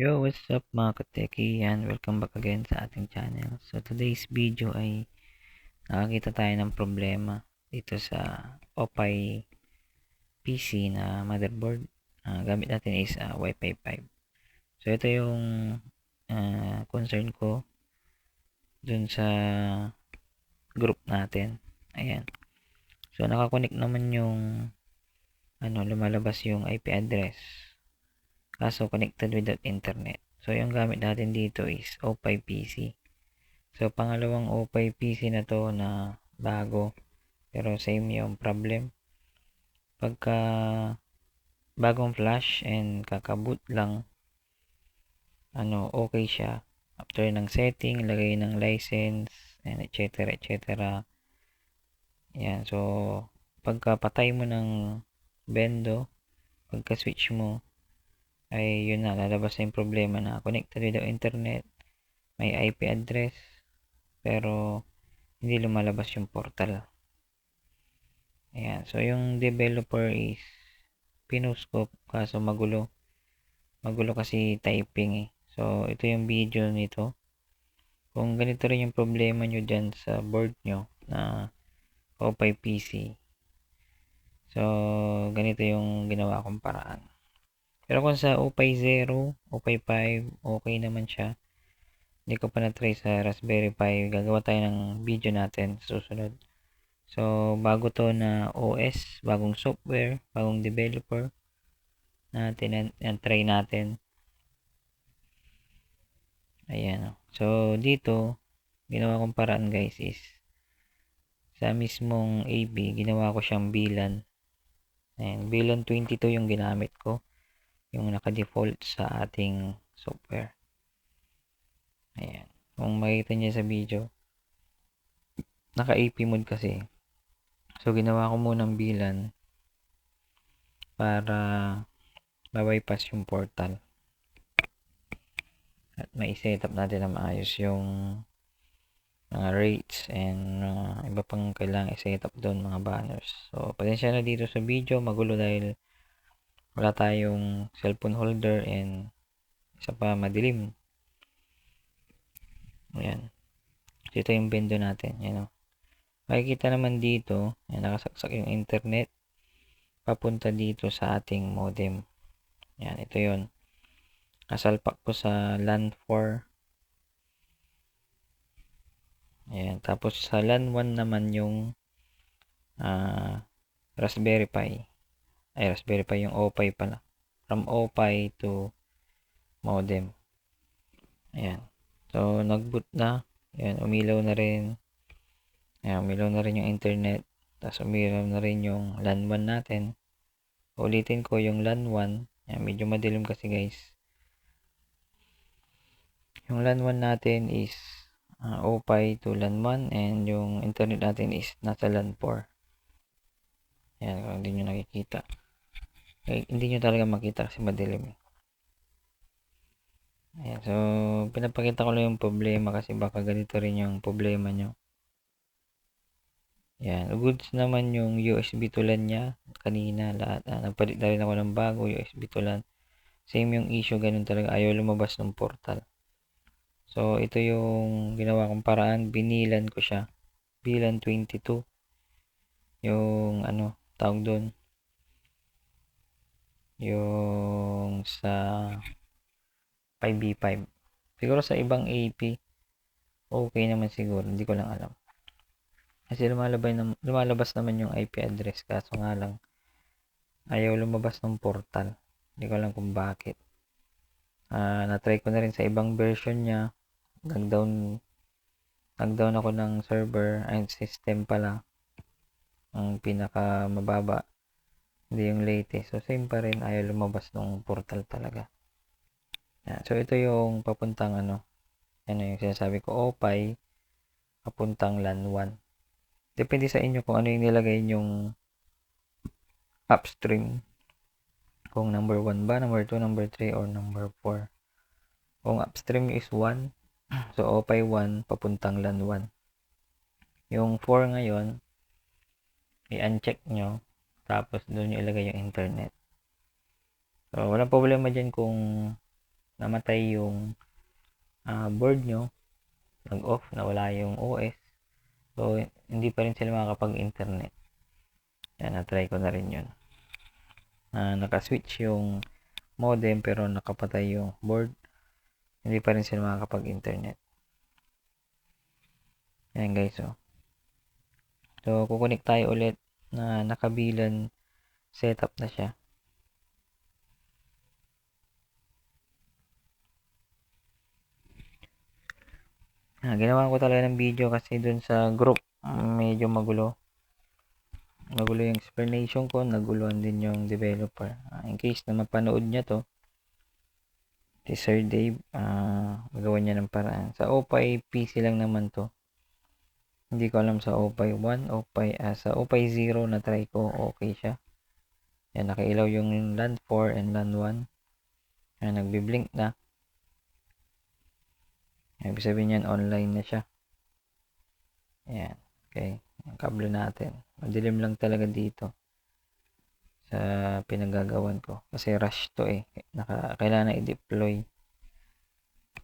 Yo, what's up mga kateki? Yan, welcome back again sa ating channel. So, today's video ay nakakita tayo ng problema dito sa Opay PC na motherboard. Uh, gamit natin is uh, Wi-Fi 5. So, ito yung uh, concern ko dun sa group natin. Ayan. So, nakakonect naman yung ano, lumalabas yung IP address kaso connected without internet. So, yung gamit natin dito is O5 PC. So, pangalawang O5 PC na to na bago. Pero same yung problem. Pagka bagong flash and kakaboot lang, ano, okay siya. After ng setting, lagay ng license, and etc. etc. Yan. So, pagka patay mo ng bendo, pagka switch mo, ay yun na, lalabas na yung problema na connected without internet, may IP address, pero hindi lumalabas yung portal. Ayan, so yung developer is pinost ko, kaso magulo. Magulo kasi typing eh. So, ito yung video nito. Kung ganito rin yung problema nyo dyan sa board nyo na Opay PC. So, ganito yung ginawa kong paraan. Pero kung sa Opay 0, Opay 5, okay naman siya. Hindi ko pa na-try sa Raspberry Pi. Gagawa tayo ng video natin susunod. So, bago to na OS, bagong software, bagong developer natin, yan, try natin. Ayan. So, dito, ginawa kong paraan guys is sa mismong AB, ginawa ko siyang bilan. Ayan, bilan 22 yung ginamit ko yung naka-default sa ating software. Ayan. Kung makita niya sa video, naka-AP mode kasi. So, ginawa ko munang bilan para ma-bypass yung portal. At mai-set up natin na maayos yung mga rates and uh, iba pang kailangan i-set up doon mga banners. So, pasensya na dito sa video, magulo dahil wala tayong cellphone holder and isa pa madilim. Ayan. So, ito yung bendo natin yan o makikita naman dito yan, nakasaksak yung internet papunta dito sa ating modem. Yan ito yon kasalpak ko sa LAN 4 ayan tapos sa LAN 1 naman yung uh, Raspberry Pi ay Raspberry Pi yung OPI pala. From OPI to modem. Ayan. So nagboot na. Ayan umilaw na rin. Ayan umilaw na rin yung internet. Tapos umilaw na rin yung LAN 1 natin. Ulitin ko yung LAN 1 ayan medyo madilim kasi guys. Yung LAN 1 natin is uh, OPI to LAN 1 and yung internet natin is nasa LAN 4 ayan kung hindi nyo nakikita eh, hindi nyo talaga makita kasi madilim. Ayan, so, pinapakita ko lang yung problema kasi baka ganito rin yung problema nyo. Ayan, goods naman yung USB tulan niya. Kanina, lahat. Ah, nagpalit na rin ako ng bago USB tulan. Same yung issue, ganun talaga. Ayaw lumabas ng portal. So, ito yung ginawa kong paraan. Binilan ko siya. Bilan 22. Yung, ano, tawag doon yung sa 5B5 siguro sa ibang AP okay naman siguro. Hindi ko lang alam. Kasi lumalabas, lumalabas naman yung IP address. Kaso nga lang ayaw lumabas ng portal. Hindi ko alam kung bakit. Uh, na-try ko na rin sa ibang version niya. Nag-down nag-down ako ng server. Ay system pala. Ang pinaka mababa hindi yung latest. So, same pa rin. Ayaw lumabas ng portal talaga. Yan. So, ito yung papuntang ano. Ano yung sinasabi ko. OPI. Papuntang LAN 1. Depende sa inyo kung ano yung nilagay yung upstream. Kung number 1 ba, number 2, number 3, or number 4. Kung upstream is 1, so OPI 1, papuntang LAN 1. Yung 4 ngayon, i-uncheck nyo tapos doon nyo ilagay yung internet. So, walang problema dyan kung namatay yung ah, board nyo, nag-off, nawala yung OS, so hindi pa rin sila makakapag-internet. Yan, na-try ko na rin yun. Ah, naka-switch yung modem pero nakapatay yung board, hindi pa rin sila makakapag-internet. Yan guys, oh. So, kukunik tayo ulit na nakabilan setup na siya. Ah, ginawa ko talaga ng video kasi dun sa group medyo magulo. Magulo yung explanation ko, naguluhan din yung developer. Ah, in case na mapanood niya to, si Sir Dave, ah, magawa niya ng paraan. Sa Opay PC lang naman to. Hindi ko alam sa Opay 1, Opay, ah, sa Opay 0 na try ko, okay siya. Yan, nakailaw yung LAN 4 and LAN 1. Yan, nagbi-blink na. Ibig sabihin yan, online na siya. Ayan. Okay. Ang kable natin. Madilim lang talaga dito. Sa pinagagawan ko. Kasi rush to eh. Naka, kailangan i-deploy.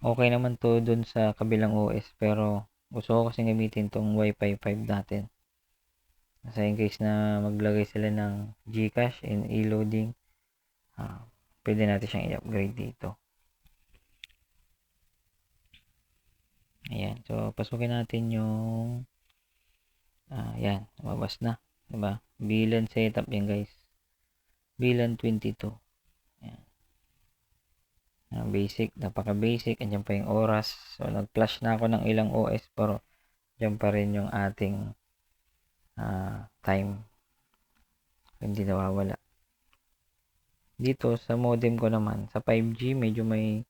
Okay naman to dun sa kabilang OS. Pero gusto ko kasi gamitin tong Wi-Fi 5 natin. Kasi in case na maglagay sila ng Gcash and e-loading, ah, pwede natin siyang i-upgrade dito. Ayan. So, pasukin natin yung ah, yan. Lumabas na. Diba? Bilan setup yan guys. Bilan 22. Basic. Napaka basic. Andiyan pa yung oras. So, nag-flash na ako ng ilang OS pero dyan pa rin yung ating ah, time. Hindi nawawala. Dito sa modem ko naman, sa 5G medyo may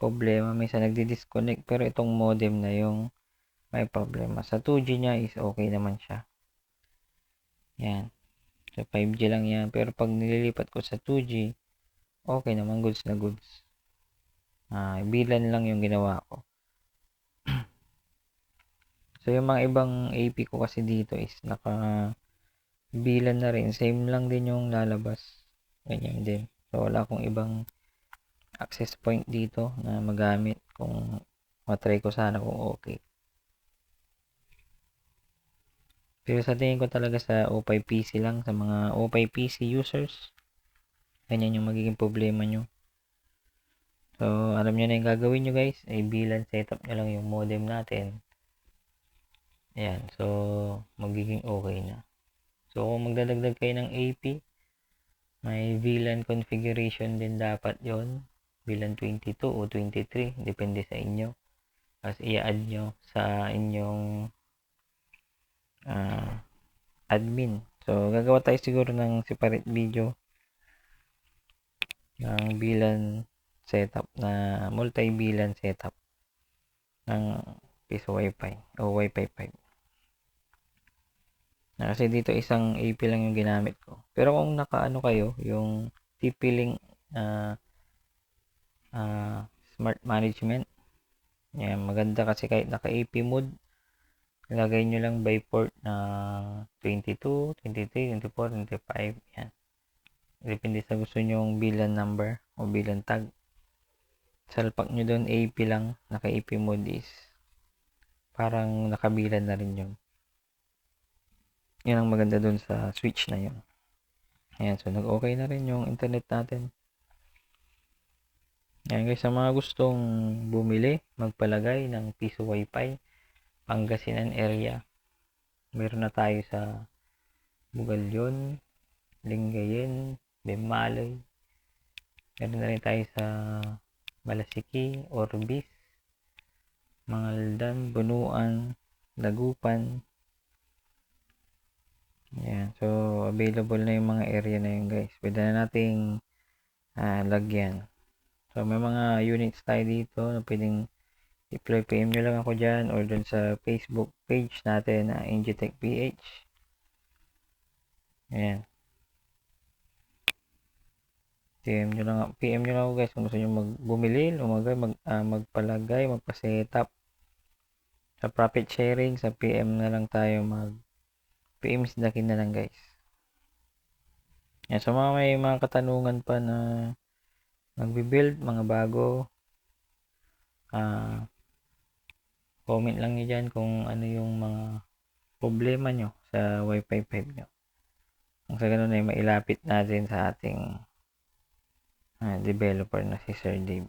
problema. Minsan nagdi-disconnect pero itong modem na yung may problema. Sa 2G niya is okay naman siya. Yan. Sa 5G lang yan. Pero pag nililipat ko sa 2G, okay naman. Goods na goods. Ah, bilan lang yung ginawa ko. so, yung mga ibang AP ko kasi dito is naka bilan na rin. Same lang din yung lalabas. Ganyan din. So, wala akong ibang access point dito na magamit kung matry ko sana kung okay. Pero sa tingin ko talaga sa O5 PC lang, sa mga O5 PC users, ganyan yung magiging problema nyo. So, alam nyo na yung gagawin nyo guys, ay bilan setup nyo lang yung modem natin. Ayan, so, magiging okay na. So, kung magdadagdag kayo ng AP, may VLAN configuration din dapat yon VLAN 22 o 23, depende sa inyo. Tapos, i-add nyo sa inyong uh, admin. So, gagawa tayo siguro ng separate video ng VLAN setup na multi-VLAN setup ng piso Wi-Fi o Wi-Fi 5. Na kasi dito isang AP lang yung ginamit ko. Pero kung nakaano kayo, yung TP-Link uh, uh, Smart Management, yan, maganda kasi kahit naka-AP mode, ilagay nyo lang by port na 22, 23, 24, 25, yan. Depende sa gusto nyong bilan number o bilan tag. Salpak nyo doon AP lang, naka-AP mode is parang nakabilan na rin yun. Yan ang maganda doon sa switch na yun. Ayan, so nag-okay na rin yung internet natin. Ayan guys, sa mga gustong bumili, magpalagay ng piso wifi, Pangasinan area. Meron na tayo sa Bugalyon, Lingayen, Bemaloy. Meron na rin tayo sa Malasiki, Orbis, Mangaldan, Bunuan, Lagupan. Ayan. So, available na yung mga area na yun guys. Pwede na nating uh, lagyan. So, may mga units tayo dito na pwedeng i-play PM nyo lang ako dyan or dun sa Facebook page natin na uh, Ingitech PH. Ayan. PM nyo lang, PM nyo lang ako guys kung gusto nyo magbumili, lumagay, mag, uh, magpalagay, magpa-setup. Sa profit sharing, sa PM na lang tayo mag PM dakin na lang guys. Yan, so mga may mga katanungan pa na nagbi-build, mga bago, Ah, comment lang nyo dyan kung ano yung mga problema nyo sa Wi-Fi 5 nyo. Kung sa ganun ay mailapit natin sa ating ah, developer na si Sir Dave.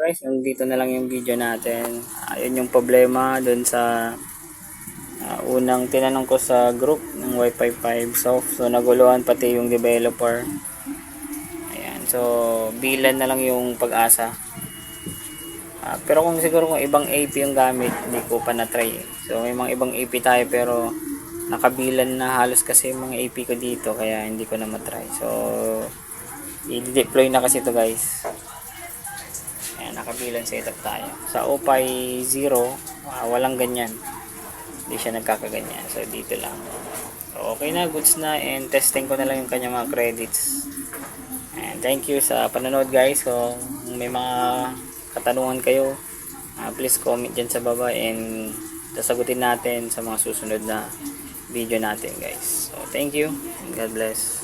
Guys, nandito na lang yung video natin. Ayun yung problema dun sa ah, unang tinanong ko sa group ng Wi-Fi 5 soft. So, naguluhan pati yung developer. Ayan. So, bilan na lang yung pag-asa. Ah, pero kung siguro kung ibang AP yung gamit, hindi ko pa na-try. So, may mga ibang AP tayo pero nakabilan na halos kasi yung mga AP ko dito kaya hindi ko na matry. So, i-deploy na kasi to guys. Ayan, nakabilan setup tayo. Sa OPI 0, ah, walang ganyan. Hindi siya nagkakaganyan. So, dito lang. So, okay na, goods na. And testing ko na lang yung kanyang mga credits. And thank you sa panonood guys. So, kung may mga katanungan kayo, ah, please comment dyan sa baba and sasagutin natin sa mga susunod na video natin guys. So, thank you and God bless.